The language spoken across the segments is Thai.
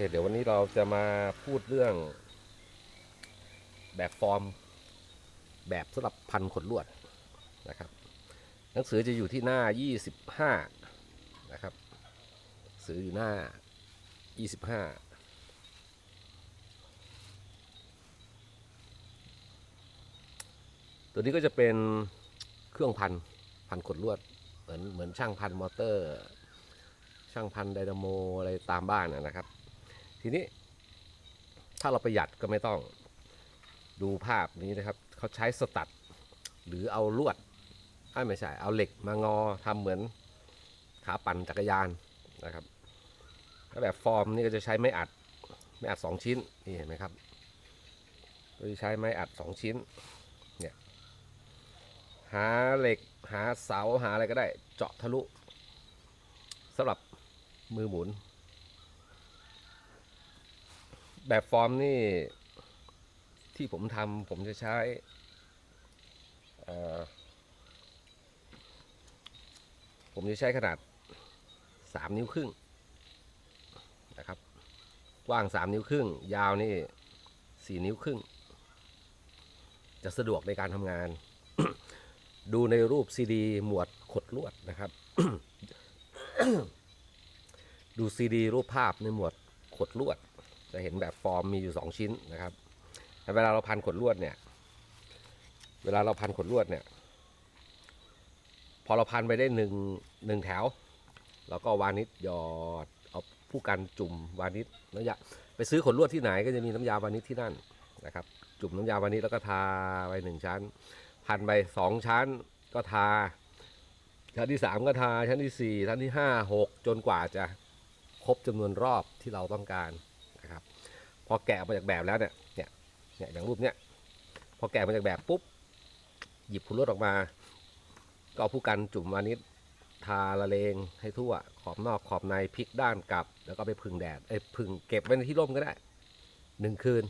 เคเดี๋ยววันนี้เราจะมาพูดเรื่อง แบบฟอร์ม แบบสำหรับพันขนลวดนะครับ หนังสือจะอยู่ที่หน้า 25 นะครับสืออยู่หน้า 25 ตัวนี้ก็จะเป็นเครื่องพันพันขนลวด เหมือนเหมือนช่างพันมอเตอร์ ช่างพันไดนาโมอะไรตามบ้านนะครับ ทีนี้ ถ้าเราประหยัดก็ไม่ต้องดูภาพนี้นะครับ เขาใช้สตัด หรือเอาลวดไม่ใช่ เอาเหล็กมางอทำเหมือนขาปั่นจักรยานนะครับ ถ้าแบบฟอร์มนี่ก็จะใช้ไม้อัด ไม้อัดสองชิ้น นี่เห็นไหมครับโดยใช้ไม้อัดสองชิ้น เนี่ย หาเหล็ก หาเสา หาอะไรก็ได้ เจาะทะลุสำหรับมือหมุน แบบฟอร์มนี่ ที่ผมทำผมจะใช้ผมจะใช้ขนาด 3 นิ้วครึ่งนะครับ กว้าง 3 นิ้วครึ่ง ยาวนี่ 4 นิ้วครึ่ง จะสะดวกในการทำงาน ดูในรูปซีดีหมวดขดลวดนะครับ ดูซีดีรูปภาพในหมวดขดลวด จะเห็นแบบฟอร์มมีอยู่ 2 ชิ้นนะครับแต่เวลาเราพันขดลวดเนี่ย เวลาเราพันขดลวดเนี่ย พอเราพันไปได้หนึ่งหนึ่งแถวเราก็วานิชหยอดเอาผู้กันจุ่มวานิชน้ำยาไปซื้อขดลวดที่ไหนก็จะมีน้ำยาวานิชที่นั่นนะครับ จุ่มน้ำยาวานิชแล้วก็ทาไปหนึ่งชั้น พันไปสองชั้นก็ทา ชั้นที่สามก็ทาชั้นที่สี่ชั้นที่ห้าหกจนกว่าจะครบจำนวนรอบที่เราต้องการ พอแกะออกมาจากแบบแล้วเนี่ยเนี่ยเนี่ยอย่างรูปเนี้ยพอแกะมาจากแบบปุ๊บหยิบผุลวดออกมา ก็เอาผู้กันจุ่มวานิชทาละเลงให้ทั่ว ขอบนอกขอบในพลิกด้านกลับ แล้วก็ไปพึ่งแดดเอ้ยพึ่งเก็บไว้ในที่ร่มก็ได้หนึ่งคืน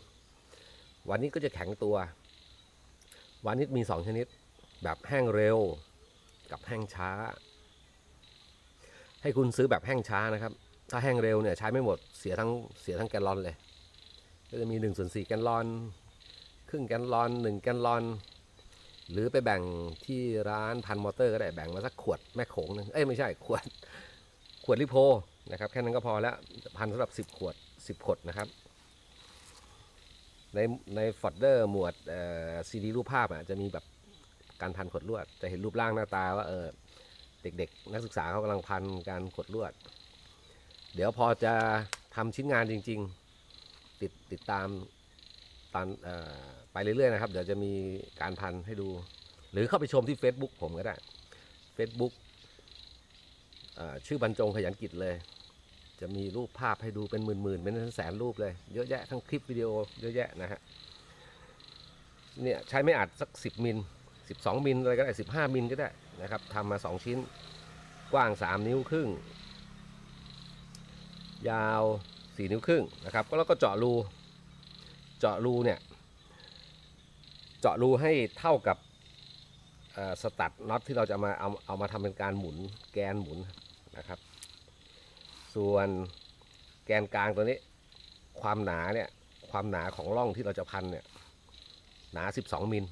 วันนี้ก็จะแข็งตัววานิชมีสองชนิด แบบแห้งเร็ว กับแห้งช้า ให้คุณซื้อแบบแห้งช้านะครับ ถ้าแห้งเร็วเนี่ยใช้ไม่หมดเสียทั้งเสียทั้งแกลลอนเลย ก็จะมี1นส่วนสี่แกลลอน ครึ่งแกลลอนหนึ่งแกลลอน หรือไปแบ่งที่ร้านพันมอเตอร์ก็ได้แบ่งมาสักขวดแม่โขงหนึงเอ้ยไม่ใช่ขวดขวดลิโพนะครับแค่นั้นก็พอแล้วพันสำหรับ 10 ขวด 10 ขวดนะครับในในฟอดเดอร์หมวดซีดีรูปภาพอะจะมีแบบการพันขดลวด จะเห็นรูปร่างหน้าตาว่าเออเด็กๆ นักศึกษาเขากำลังพันการขดลวด เดี๋ยวพอจะทำชิ้นงานจริง ๆ ติดติดตามตามไปเรื่อยๆนะครับ เดี๋ยวจะมีการพันให้ดู หรือเข้าไปชมที่ Facebook ผมก็ได้ Facebook ชื่อบรรจงขยันกิจเลย จะมีรูปภาพให้ดูเป็นหมื่นๆเป็นแสนรูปเลย เยอะแยะทั้งคลิปวิดีโอเยอะแยะนะฮะเนี่ยใช้ไม่อัดสัก 10 มิล 12 มิลอะไรก็ได้ 15 มิลก็ได้นะครับทำมา 2 ชิ้น กว้าง 3 นิ้วครึ่ง ยาว 4 นิ้วครึ่งนะครับ ก็แล้วก็เจาะรู เจาะรูเนี่ย เจาะรูให้เท่ากับสตัดน็อตที่เราจะมาเอาเอามาทำเป็นการหมุนแกนหมุนนะครับ ส่วนแกนกลางตัวนี้ ความหนาเนี่ยความหนาของร่องที่เราจะพันเนี่ยหนา 12 มิล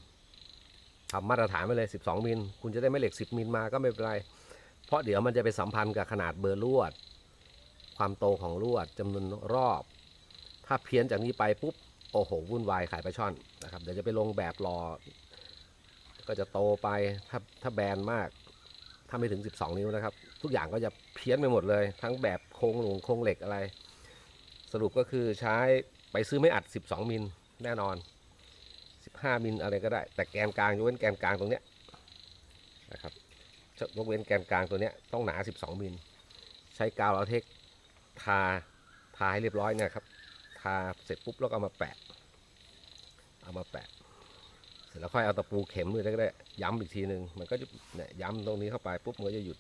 ทำมาตรฐานไปเลย 12 มิล คุณจะได้ไม่เหล็ก 10 มิลมาก็ไม่เป็นไร เพราะเดี๋ยวมันจะไปสัมพันธ์กับขนาดเบอร์ลวด ความโตของลวดจำนวนรอบ ถ้าเพี้ยนจากนี้ไปปุ๊บโอ้โหวุ่นวายขายปลาช่อนนะครับเดี๋ยวจะไปลงแบบรอ ก็จะโตไปถ้าถ้าแบนมาก ถ้าไม่ถึง 12 นิ้วนะครับ ทุกอย่างก็จะเพี้ยนไปหมดเลย ทั้งแบบโครงหลงโครงเหล็กอะไร สรุปก็คือใช้ไปซื้อไม่อัด 12 มิลแน่นอน 15 มิลอะไรก็ได้ แต่แกนกลางยกเว้นแกนกลางตรงเนี้ยนะครับยกเว้นแกนกลางตัวเนี้ยต้องหนา 12 มิล ใช้กาวลาเทค ทาทาให้เรียบร้อยเนี่ยครับ ทาเสร็จปุ๊บแล้วก็เอามาแปะ เอามาแปะ เสร็จแล้วค่อยเอาตะปูเข็มด้วยก็ได้ย้ำอีกทีหนึ่งมันก็จะเนี่ยย้ำตรงนี้เข้าไปปุ๊บมันก็จะหยุด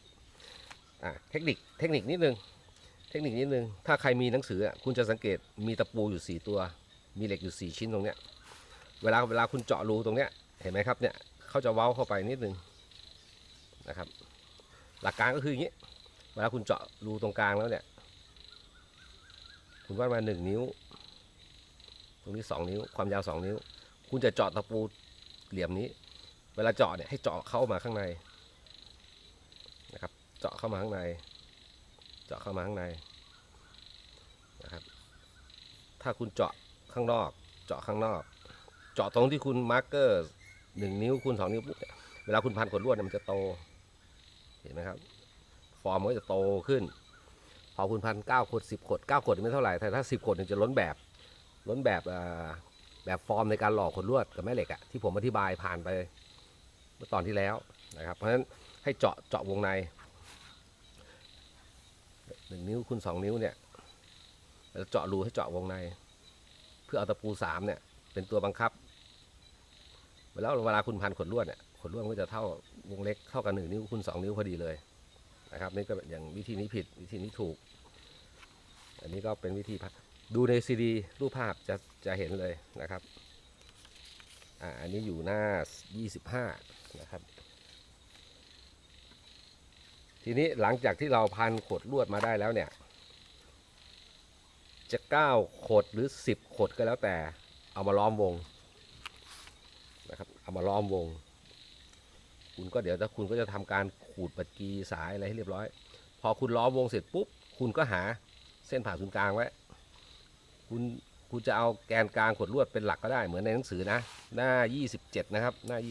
อะเทคนิคเทคนิคนิดนึงเทคนิคนิดนึงถ้าใครมีหนังสืออะคุณจะสังเกตมีตะปูอยู่สี่ตัว มีเหล็กอยู่สี่ชิ้นตรงเนี้ยเวลาเวลาคุณเจาะรูตรงเนี้ยเห็นไหมครับเนี่ยเขาจะเว้าเข้าไปนิดนึงนะครับ หลักการก็คืออย่างนี้ เวลาคุณเจาะรูตรงกลางแล้วเนี่ย คุณวัดมาหนึ่งนิ้ว ตรงนี้สองนิ้ว ความยาวสองนิ้ว คุณจะเจาะตะปูเหลี่ยมนี้ เวลาเจาะเนี่ยให้เจาะเข้ามาข้างในนะครับ เจาะเข้ามาข้างใน เจาะเข้ามาข้างในนะครับ ถ้าคุณเจาะข้างนอก เจาะข้างนอก เจาะตรงที่คุณมาร์กเกอร์หนึ่งนิ้วคูณสองนิ้วปุ๊บเวลาคุณพันขดลวดเนี่ยมันจะโต เห็นไหมครับ ฟอร์มมันก็จะโตขึ้น พอคุณพันเก้าขดสิบขดเก้าขดไม่เท่าไหร่แต่ถ้าสิบขดเนี่ยจะล้นแบบล้นแบบแบบฟอร์มในการหล่อขดลวดกับแม่เหล็กอะที่ผมอธิบายผ่านไปเมื่อตอนที่แล้วนะครับเพราะฉะนั้นให้เจาะเจาะวงในหนึ่งนิ้วคูณสองนิ้วเนี่ยแล้วเจาะรูให้เจาะวงใน เพื่อเอาตะปูสามเนี่ยเป็นตัวบังคับเวลาเวลาคุณพันขดลวดเนี่ยขดลวดก็จะเท่าวงเล็กเท่ากับหนึ่งนิ้วคูณสองนิ้วพอดีเลย นะครับนี่ก็อย่างวิธีนี้ผิดวิธีนี้ถูก อันนี้ก็เป็นวิธีดดูในซีดีรูปภาพจะจะเห็นเลยนะครับอ่าอันนี้อยู่หน้า 25 นะครับ ทีนี้หลังจากที่เราพันขดลวดมาได้แล้วเนี่ย จะ 9 ขดหรือ 10 ขดก็แล้วแต่เอามาล้อมวงนะครับเอามาล้อมวง คุณก็เดี๋ยวถ้าคุณก็จะทำการขูดปัดกีสายอะไรให้เรียบร้อย พอคุณล้อมวงเสร็จปุ๊บ คุณก็หาเส้นผ่าศูนย์กลางไว้ คุณคุณจะเอาแกนกลางขดลวดเป็นหลักก็ได้เหมือนในหนังสือนะ หน้า 27 นะครับ หน้า 27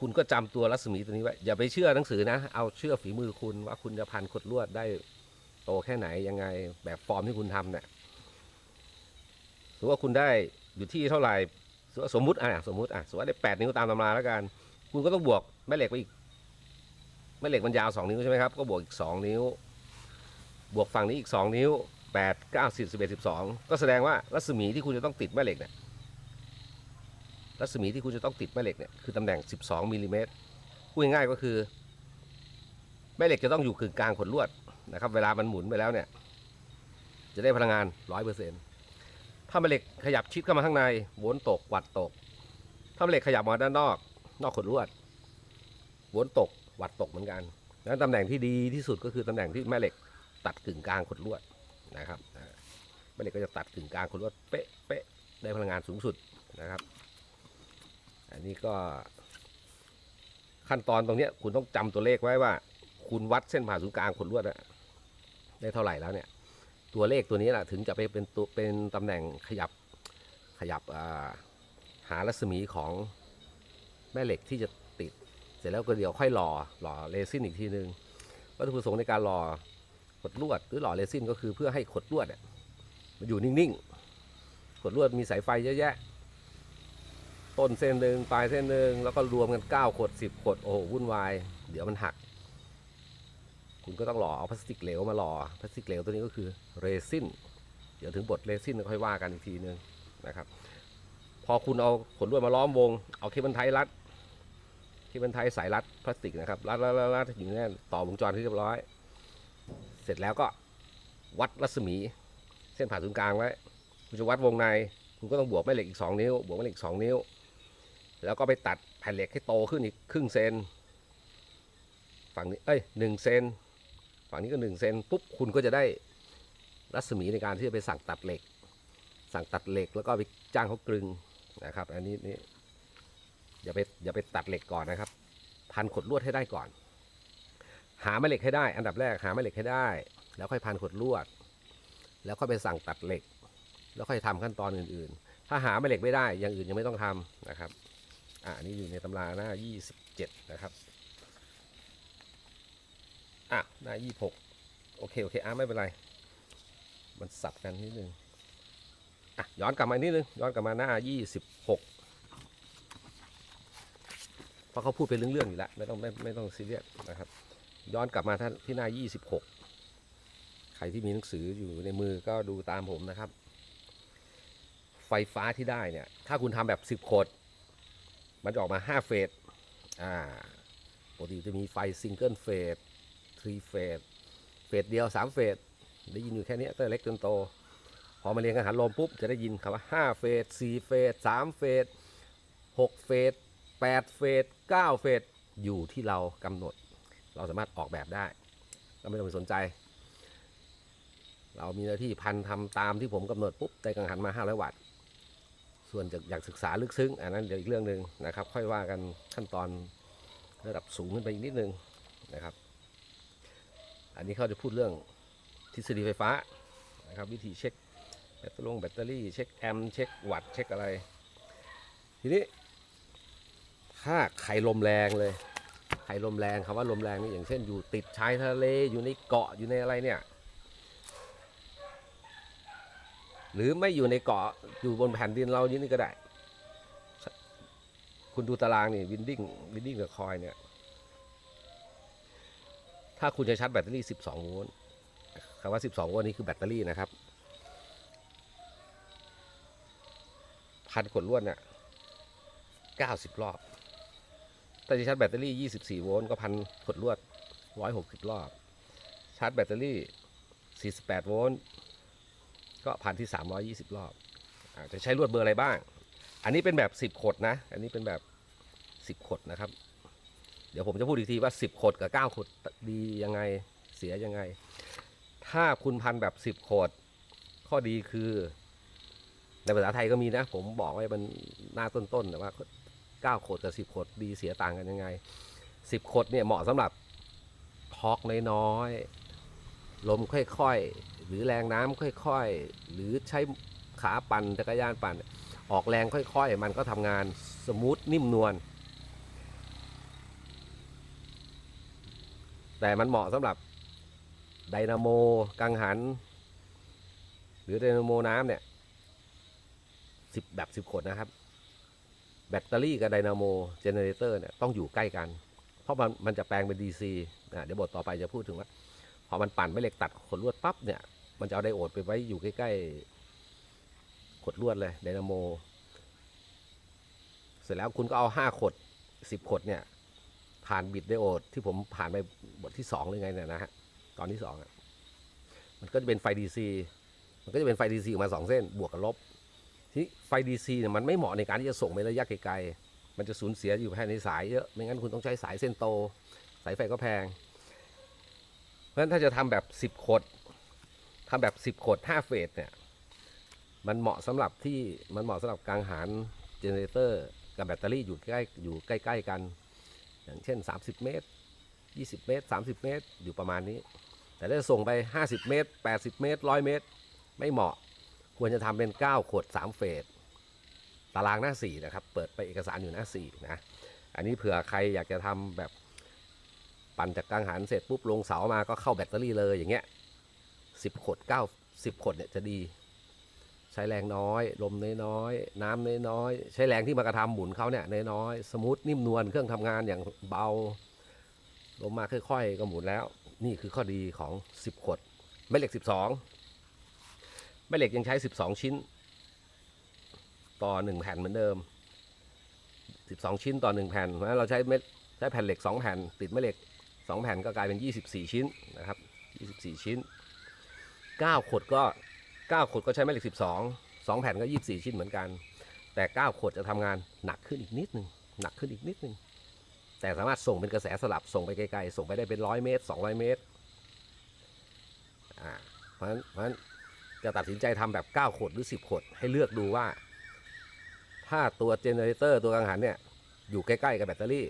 คุณก็จำตัวรัศมีตัวนี้ไว้ อย่าไปเชื่อหนังสือนะ เอาเชื่อฝีมือคุณว่าคุณจะพันขดลวดได้โตแค่ไหนยังไงแบบฟอร์มที่คุณทำเนี่ยสมมติว่าคุณได้อยู่ที่เท่าไหร่ สมมติอะสมมติอะสมมติว่าได้แปดนิ้วตามตำราแล้วกันคุณก็ต้องบวกแม่เหล็กไปอีกแม่เหล็กมันยาว2นิ้วใช่ไหมครับก็บวกอีก2นิ้ว บวกฝั่งนี้อีก2นิ้ว8 9 10 11 12ก็แสดงว่ารัศมีที่คุณจะต้องติดแม่เหล็กเนี่ยรัศมีที่คุณจะต้องติดแม่เหล็กเนี่ยคือตำแหน่ง 12มิลลิเมตรพูดง่ายๆก็คือ แม่เหล็กจะต้องอยู่กึ่งกลางขดลวดนะครับ เวลามันหมุนไปแล้วเนี่ย จะได้พลังงาน 100% ถ้าแม่เหล็กขยับชิดเข้ามาข้างในวนตกวัดตก ถ้าแม่เหล็กขยับมาด้านนอก นอกขดลวดวนตกวัดตกเหมือนกันดังนั้นตำแหน่งที่ดีที่สุดก็คือตำแหน่งที่แม่เหล็กตัดกึ่งกลางขดลวดนะครับแม่เหล็กก็จะตัดกึ่งกลางขดลวดเป๊ะเป๊ะได้พลังงานสูงสุดนะครับ อันนี้ก็ขั้นตอนตรงนี้คุณต้องจำตัวเลขไว้ว่า คุณวัดเส้นผ่าศูนย์กลางขดลวดได้เท่าไหร่แล้วเนี่ย ตัวเลขตัวนี้แหละถึงจะไปเป็นตัวเป็นตำแหน่งขยับขยับหารัศมีของแม่เหล็กที่จะติด เสร็จแล้วก็เดี๋ยวค่อยหล่อหล่อเรซินอีกทีนึงวัตถุประสงค์ในการหล่อขดลวดหรือหล่อเรซินก็คือเพื่อให้ขดลวดเนี่ยมันอยู่นิ่งๆขดลวดมีสายไฟเยอะแยะ ต้นเส้นหนึ่งปลายเส้นหนึ่งแล้วก็รวมกัน9ขด10ขดโอ้โหวุ่นวาย เดี๋ยวมันหัก คุณก็ต้องหล่อเอาพลาสติกเหลวมาหล่อพลาสติกเหลวตัวนี้ก็คือเรซินเดี๋ยวถึงบทเรซินค่อยว่ากันอีกทีนึงนะครับ พอคุณเอาขนลวดมาล้อมวง เอาเคเบิลไทรัดที่เป็นไทสายรัดพลาสติกนะครับรัดรัดรัดอย่างนี้ต่อวงจรที่เรียบร้อย เสร็จแล้วก็วัดรัศมีเส้นผ่าศูนย์กลางไว้คุณจะวัดวงใน คุณก็ต้องบวกแม่เหล็กอีก 2 นิ้ว บวกแม่เหล็กอีก2นิ้ว แล้วก็ไปตัดแผ่นเหล็กให้โตขึ้นอีกครึ่งเซน ฝั่งนี้ เอ้ยหนึ่งเซน ฝั่งนี้ก็หนึ่งเซนปุ๊บคุณก็จะได้รัศมีในการที่จะไปสั่งตัดเหล็ก สั่งตัดเหล็กแล้วก็ไปจ้างเขากลึงนะครับ อันนี้นี่อย่าไปอย่าไปตัดเหล็กก่อนนะครับ พันขดลวดให้ได้ก่อน หาแม่เหล็กให้ได้ อันดับแรกหาแม่เหล็กให้ได้ แล้วค่อยพันขดลวด แล้วค่อยไปสั่งตัดเหล็ก แล้วค่อยทำขั้นตอนอื่น ๆ ถ้าหาแม่เหล็กไม่ได้อย่างอื่นยังไม่ต้องทำนะครับอ่านี้อยู่ในตำราหน้า 27 นะครับ อะหน้า26โอเค โอเคอะไม่เป็นไร มันสับกันนิดนึงอะย้อนกลับมานิดนึง ย้อนกลับมาหน้า26เพราะเขาพูดเป็นเรื่องๆอยู่แล้ว ไม่ต้องไม่ไม่ต้องซีเรียสนะครับ ย้อนกลับมาท่านที่หน้า26ใครที่มีหนังสืออยู่ในมือก็ดูตามผมนะครับ ไฟฟ้าที่ได้เนี่ย ถ้าคุณทำแบบ10โคดมันจะออกมา5เฟสอ่าปกติจะมีไฟซิงเกิลเฟส 3เฟสเฟสเดียว 3 เฟสได้ยินอยู่แค่นี้ตั้งแต่เล็กจนโต พอมาเรียนกังหันลมปุ๊บ จะได้ยินคำว่า 5 เฟส4เฟส3เฟส6เฟส8เฟส9เฟสอยู่ที่เรากำหนด เราสามารถออกแบบได้เราไม่ต้องไปสนใจ เรามีหน้าที่พันทำตามที่ผมกำหนดปุ๊บได้กังหันมา 500 วัตต์ส่วนจะอยากศึกษาลึกซึ้งอันนั้นเดี๋ยวอีกเรื่องหนึ่งนะครับ ค่อยว่ากันขั้นตอนระดับสูงขึ้นไปอีกนิดนึงนะครับ อันนี้เขาจะพูดเรื่องทฤษฎีไฟฟ้านะครับวิธีเช็คแบตเตอรี่แบตเตอรี่เช็คแอมป์เช็ควัตเช็คอะไร ทีนี้ถ้าไข่ลมแรงเลยไข่ลมแรงคำว่าลมแรงนี่อย่างเช่นอยู่ติดชายทะเลอยู่ในเกาะอยู่ในอะไรเนี่ยหรือไม่อยู่ในเกาะอยู่บนแผ่นดินเรานี่ก็ได้ คุณดูตารางนี่วินดิ้งวินดิ้งกับคอยเนี่ย ถ้าคุณจะชาร์จแบตเตอรี่ 12 โวลต์คำว่า 12 โวลต์นี่คือแบตเตอรี่นะครับ พันขดลวดเนี่ย90 รอบ ถ้าจะชาร์จแบตเตอรี่ 24 โวลต์ก็พันขดลวด 160 รอบ ชาร์จแบตเตอรี่ 48 โวลต์ ก็พันที่ 320 รอบอจะใช้ลวดเบอร์อะไรบ้าง อันนี้เป็นแบบ 10 ขดนะ อันนี้เป็นแบบ 10 ขดนะครับ เดี๋ยวผมจะพูดอีกทีว่า 10ขดกับ9ขดดียังไงเสียยังไง ถ้าคุณพันแบบ 10ขดข้อดีคือ ในภาษาไทยก็มีนะ ผมบอกไว้มันหน้าต้นๆแต่ว่า9ขดกับ 10ขดดีเสียต่างกันยังไง 10ขดเนี่ยเหมาะสำหรับทอกน้อยๆลมค่อยๆ หรือแรงน้ำค่อยๆ หรือใช้ขาปั่นจักรยานปั่น ออกแรงค่อยๆ มันก็ทำงานสมูทนิ่มนวล แต่มันเหมาะสำหรับไดนาโมกังหัน หรือไดนาโมน้ำเนี่ยสิบแบบสิบขวดนะครับ แบตเตอรี่กับไดนาโมเจเนเรเตอร์เนี่ยต้องอยู่ใกล้กัน เพราะมันมันจะแปลงเป็น DC นะเดี๋ยวบทต่อไปจะพูดถึงว่า พอมันปั่นแม่เหล็กตัดขดลวดปั๊บเนี่ยมันจะเอาไดโอดไปไว้อยู่ใกล้ๆขดลวดเลยไดนาโม เสร็จแล้วคุณก็เอาห้าขดสิบขดเนี่ย ผ่านบิดไดโอดที่ผมผ่านไปบทที่สองหรือไงเนี่ยนะฮะตอนที่สองอะมันก็จะเป็นไฟ DC มันก็จะเป็นไฟ DC ออกมาสองเส้นบวกกับลบที่ไฟ DC เนี่ยมันไม่เหมาะในการที่จะส่งไประยะไกลๆมันจะสูญเสียอยู่ภายในสายเยอะไม่งั้นคุณต้องใช้สายเส้นโต สายไฟก็แพง เพราะฉะนั้นถ้าจะทำแบบ 10ขดทำแบบ 10ขด5เฟสเนี่ยมันเหมาะสำหรับที่มันเหมาะสำหรับกลางหารเจเนเรเตอร์กับแบตเตอรี่อยู่ใกล้อยู่ใกล้ ๆ กัน อย่างเช่น 30 เมตร 20 เมตร 30 เมตร อยู่ประมาณนี้ แต่ถ้าส่งไป 50 เมตร 80 เมตร 100 เมตร ไม่เหมาะ ควรจะทำเป็น 9 ขด 3 เฟส ตารางหน้า 4 นะครับ เปิดไปเอกสารอยู่หน้า 4 นะ อันนี้เผื่อใครอยากจะทำแบบปั่นจากกลางหันเสร็จปุ๊บลงเสามาก็เข้าแบตเตอรี่เลยอย่างเงี้ย 10 ขด 9 10 ขดเนี่ยจะดี ใช้แรงน้อย ลมน้อยๆน้ำน้อยๆใช้แรงที่มากระทำหมุนเขาเนี่ยน้อยๆสมูทนิ่มนวลเครื่องทำงานอย่างเบา ลมมาค่อย ๆ ก็หมุนแล้ว นี่คือข้อดีของ 10 ขวดแม่เหล็ก 12แม่เหล็กยังใช้ 12 ชิ้น ต่อ 1 แผ่นเหมือนเดิม 12 ชิ้นต่อ 1 แผ่นเพราะฉะนั้นเราใช้เม็ดใช้แผ่นเหล็ก 2 แผ่น ติดแม่เหล็ก 2 แผ่นก็กลายเป็น 24 ชิ้นนะครับ 24 ชิ้น 9 ขวดก็ 9ขดก็ใช้แม่เหล็ก 12 2 แผ่นก็ 24 ชิ้นเหมือนกัน แต่ 9ขดจะทำงานหนักขึ้นอีกนิดนึงหนักขึ้นอีกนิดนึงแต่สามารถส่งเป็นกระแสสลับส่งไปไกลๆส่งไปได้เป็นร้อยเมตร 200 เมตรอ่าเพราะฉะนั้นเพราะฉะนั้นจะตัดสินใจทำแบบ 9ขดหรือ 10ขดให้เลือกดูว่า ถ้าตัวเจเนเรเตอร์ตัวกังหันเนี่ยอยู่ใกล้ ๆ กับแบตเตอรี่